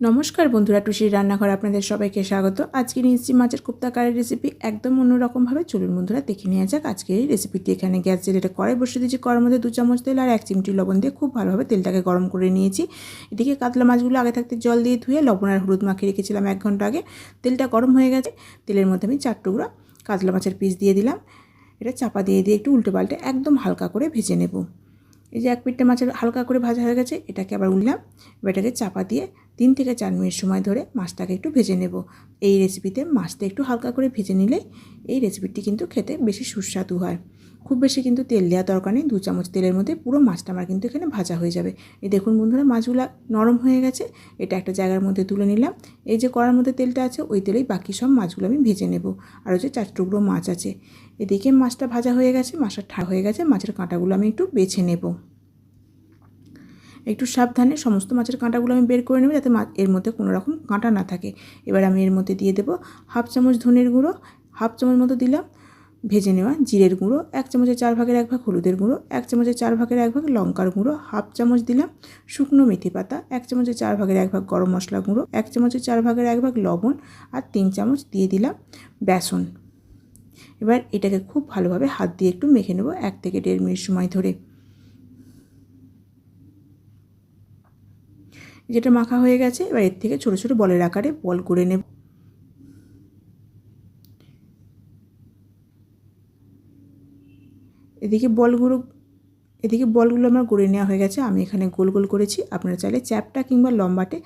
নমস্কার বন্ধুরা, টুসির রান্নাঘর আপনাদের সবাইকে স্বাগত। আজকে নিয়েছি মাছের কোপ্তা কারের রেসিপি একদম অন্যরকমভাবে চলুন বন্ধুরা, দেখে নেওয়া যাক আজকের এই রেসিপিটি এখানে গ্যাস জেলেটা কড়াই বসে দিয়েছি, কড়ার মধ্যে দু চামচ তেল আর এক চিমটি লবণ দিয়ে খুব ভালোভাবে তেলটাকে গরম করে নিয়েছি। এদিকে কাতলা মাছগুলো আগে থাকতে জল দিয়ে ধুয়ে লবণ আর হলুদ মাখিয়ে রেখেছিলাম এক ঘণ্টা আগে। তেলটা গরম হয়ে গেছে, তেলের মধ্যে আমি চার টুকরা কাতলা মাছের পিস দিয়ে দিলাম। এটা চাপা দিয়ে দিয়ে একটু উল্টে পাল্টে একদম হালকা করে ভেজে নেব। এই যে এক পিঠটা মাছের হালকা করে ভাজা হয়ে গেছে, এটাকে আবার উঠলাম এবার এটাকে চাপা দিয়ে তিন থেকে চার মিনিট সময় ধরে মাছটাকে একটু ভেজে নেব। এই রেসিপিতে মাছটা একটু হালকা করে ভেজে নিলে এই রেসিপিটি কিন্তু খেতে বেশি সুস্বাদু হয়। খুব বেশি কিন্তু তেল দেওয়া দরকার নেই, দু চামচ তেলের মধ্যে পুরো মাছটা আমার কিন্তু এখানে ভাজা হয়ে যাবে। এই দেখুন বন্ধুরা, মাছগুলো নরম হয়ে গেছে। এটা একটা জায়গার মধ্যে তুলে নিলাম। এই যে কড়ার মধ্যে তেলটা আছে, ওই তেলেই বাকি সব মাছগুলো আমি ভেজে নেব। আর হচ্ছে চার টুকরো মাছ আছে। এদিকে মাছটা ভাজা হয়ে গেছে, মাছটা ঠা হয়ে গেছে, মাছের কাঁটাগুলো আমি একটু বেছে নেব। একটু সাবধানে সমস্ত মাছের কাঁটাগুলো আমি বের করে নেব যাতে এর মধ্যে কোনো রকম কাঁটা না থাকে। এবার আমি এর মধ্যে দিয়ে দেবো হাফ চামচ ধনের গুঁড়ো, হাফ চামচ মতো দিলাম ভেজে নেওয়া জিরের গুঁড়ো, এক চামচের চার ভাগের এক ভাগ হলুদের গুঁড়ো, এক চামচের চার ভাগের এক ভাগ লঙ্কার গুঁড়ো, হাফ চামচ দিলাম শুকনো মেথি পাতা, এক চামচের চার ভাগের এক ভাগ গরম মশলা গুঁড়ো, এক চামচের চার ভাগের এক ভাগ লবণ আর তিন চামচ দিয়ে দিলাম বেসন। এবার এটাকে খুব ভালোভাবে হাত দিয়ে একটু মেখে নেব এক থেকে দেড় মিনিট সময় ধরে। যেটা মাখা হয়ে গেছে, এবার এর থেকে ছোটো ছোটো বলের আকারে বল করে নেব। এদিকে বলগুলো এদিকে বলগুলো আমার গড়ে নেওয়া হয়ে গেছে, আমি এখানে গোল গোল করেছি। আপনারা চাইলে চ্যাপটা কিংবা লম্বাটে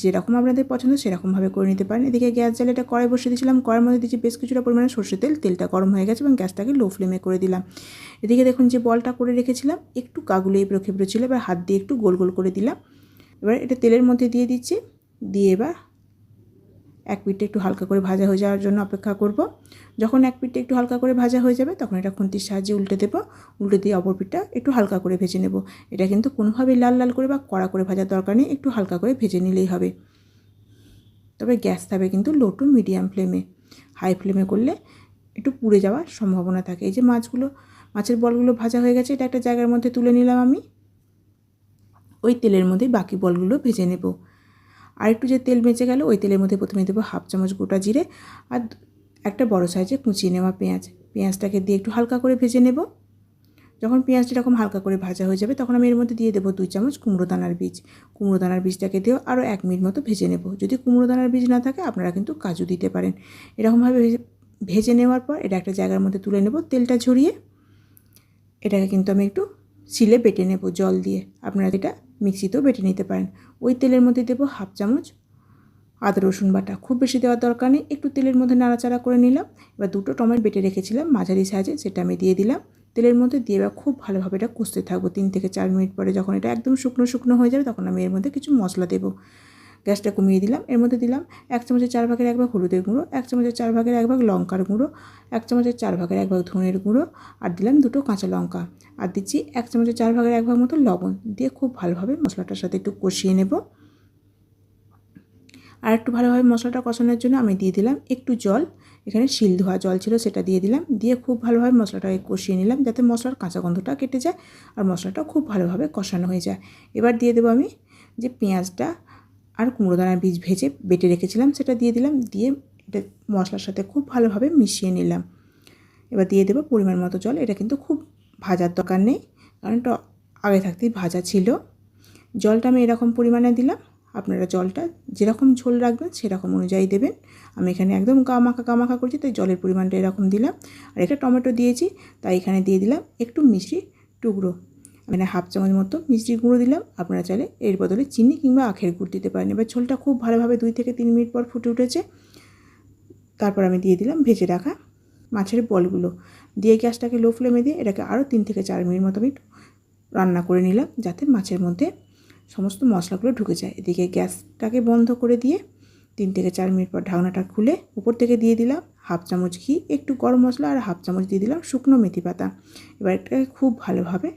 যেরকম আপনাদের পছন্দ সেরকমভাবে করে নিতে পারেন। এদিকে গ্যাস জ্বালাটা কড়াই বসে দিয়েছিলাম, কড়াইয়ের মধ্যে দিয়েছি বেশ কিছুটা পরিমাণে সর্ষে তেল, তেলটা গরম হয়ে গেছে এবং গ্যাসটাকে লো ফ্লেমে করে দিলাম। এদিকে দেখুন যে বলটা করে রেখেছিলাম, একটু কাগুলো এবড়ো খেবড়ো ছিল, এবার হাত দিয়ে একটু গোল গোল করে দিলাম। এবার এটা তেলের মধ্যে দিয়ে দিচ্ছি। দিয়ে এবার এক পিঠটা একটু হালকা করে ভাজা হয়ে যাওয়ার জন্য অপেক্ষা করব। যখন এক পিঠটা একটু হালকা করে ভাজা হয়ে যাবে, তখন এটা খুন্তির সাহায্যে উল্টে দেবো। উল্টে দিয়ে অপর পিঠটা একটু হালকা করে ভেজে নেব। এটা কিন্তু কোনোভাবেই লাল লাল করে বা কড়া করে ভাজার দরকার নেই, একটু হালকা করে ভেজে নিলেই হবে। তবে গ্যাস থাকবে কিন্তু লো টু মিডিয়াম ফ্লেমে। হাই ফ্লেমে করলে একটু পুড়ে যাওয়ার সম্ভাবনা থাকে। এই যে মাছগুলো, মাছের বলগুলো ভাজা হয়ে গেছে, এটা একটা জায়গার মধ্যে তুলে নিলাম আমি। ওই তেলের মধ্যে বাকি বলগুলো ভেজে নেব। আর একটু যে তেল বেঁচে গেল, ওই তেলের মধ্যে প্রথমে দেবো হাফ চামচ গোটা জিরে আর একটা বড় সাইজে কুচিয়ে নেওয়া পেঁয়াজ। পেঁয়াজটাকে দিয়ে একটু হালকা করে ভেজে নেব। যখন পেঁয়াজটা এরকম হালকা করে ভাজা হয়ে যাবে, তখন আমি এর মধ্যে দিয়ে দেবো দুই চামচ কুমড়ো দানার বীজ। কুমড়ো দানার বীজটাকে দিয়েও আরও এক মিনিট মতো ভেজে নেব। যদি কুমড়ো দানার বীজ না থাকে, আপনারা কিন্তু কাজু দিতে পারেন। এরকমভাবে ভেজে নেওয়ার পর এটা একটা জায়গার মধ্যে তুলে নেব তেলটা ঝরিয়ে। এটাকে কিন্তু আমি একটু শিলে বেটে নেব জল দিয়ে। আপনারা এটা মিক্সিতেও বেটে নিতে পারেন। ওই তেলের মধ্যে দেবো হাফ চামচ আদা, রসুন বাটা। খুব বেশি দেওয়ার দরকার নেই। একটু তেলের মধ্যে নাড়াচাড়া করে নিলাম। এবার দুটো টমেটো বেটে রেখেছিলাম মাঝারি সাইজে, সেটা আমি দিয়ে দিলাম। তেলের মধ্যে দিয়ে এবার খুব ভালোভাবে এটা কষতে থাকব। তিন থেকে চার মিনিট পরে যখন এটা একদম শুকনো শুকনো হয়ে যাবে, তখন আমি এর মধ্যে কিছু মশলা দেবো। গ্যাসটা কমিয়ে দিলাম। এর মধ্যে দিলাম এক চামচের চার ভাগের এক ভাগ হলুদের গুঁড়ো, এক চামচের চার ভাগের এক ভাগ লঙ্কার গুঁড়ো, এক চামচের চার ভাগের এক ভাগ ধনের গুঁড়ো আর দিলাম দুটো কাঁচা লঙ্কা। আর দিচ্ছি এক চামচের চার ভাগের এক ভাগ মতো লবণ দিয়ে খুব ভালোভাবে মশলাটার সাথে একটু কষিয়ে নেব। আর একটু ভালোভাবে মশলাটা কষানোর জন্য আমি দিয়ে দিলাম একটু জল। এখানে শিল ধোয়া জল ছিল সেটা দিয়ে দিলাম। দিয়ে খুব ভালোভাবে মশলাটাকে কষিয়ে নিলাম যাতে মশলার কাঁচা গন্ধটা কেটে যায় আর মশলাটা খুব ভালোভাবে কষানো হয়ে যায়। এবার দিয়ে দেবো আমি যে পেঁয়াজটা আর কুমড়ো দানার বীজ ভেজে বেটে রেখেছিলাম, সেটা দিয়ে দিলাম, দিয়ে এটা মশলার সাথে খুব ভালোভাবে মিশিয়ে নিলাম। এবার দিয়ে দেবো পরিমাণ মতো জল, এটা কিন্তু খুব ভাজার দরকার নেই, কারণ এটা আগে থাকতেই ভাজা ছিল। জলটা আমি এরকম পরিমাণে দিলাম, আপনারা জলটা যেরকম ঝোল রাখবেন সেরকম অনুযায়ী দেবেন। আমি এখানে একদম গামাখা গামাখা করছি, তাই জলের পরিমাণটা এরকম দিলাম। আর একটা টমেটো দিয়েছি, তাই এখানে দিয়ে দিলাম একটু মিষ্টি টুকরো। মানে হাফ চামচ মতো মিষ্টি গুঁড়ো দিলাম। আপনারা চাইলে এর বদলে চিনি কিংবা আখের গুড় দিতে পারেন। এবার ঝোলটা খুব ভালোভাবে দুই থেকে তিন মিনিট পর ফুটে উঠেছে। তারপর আমি দিয়ে দিলাম ভেজে রাখা মাছের বলগুলো। দিয়ে গ্যাসটাকে লো ফ্লেমে দিয়ে এটাকে আরও তিন থেকে চার মিনিট মতো আমি রান্না করে নিলাম যাতে মাছের মধ্যে সমস্ত মশলাগুলো ঢুকে যায়। এদিকে গ্যাসটাকে বন্ধ করে দিয়ে তিন থেকে চার মিনিট পর ঢাকনাটা খুলে উপর থেকে দিয়ে দিলাম। হাফ চামচ ঘি, একটু গরম মশলা আর হাফ চামচ দিয়ে দিলাম শুকনো মেথি পাতা। এবার এটাকে খুব ভালোভাবে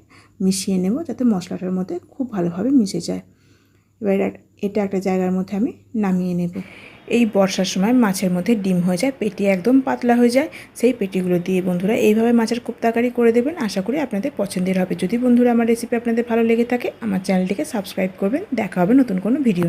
মিশিয়ে নেব যাতে মশলাটার মধ্যে খুব ভালোভাবে মিশে যায়। এবার এটা একটা জায়গার মধ্যে আমি নামিয়ে নেব। এই বর্ষার সময় মাছের মধ্যে ডিম হয়ে যায়, পেটি একদম পাতলা হয়ে যায়। সেই পেটিগুলো দিয়ে বন্ধুরা এইভাবে মাছের কোপ্তাকারি করে দেবেন। আশা করি আপনাদের পছন্দের হবে। যদি বন্ধুরা আমার রেসিপি আপনাদের ভালো লেগে থাকে, আমার চ্যানেলটিকে সাবস্ক্রাইব করবেন। দেখা হবে নতুন কোনো ভিডিও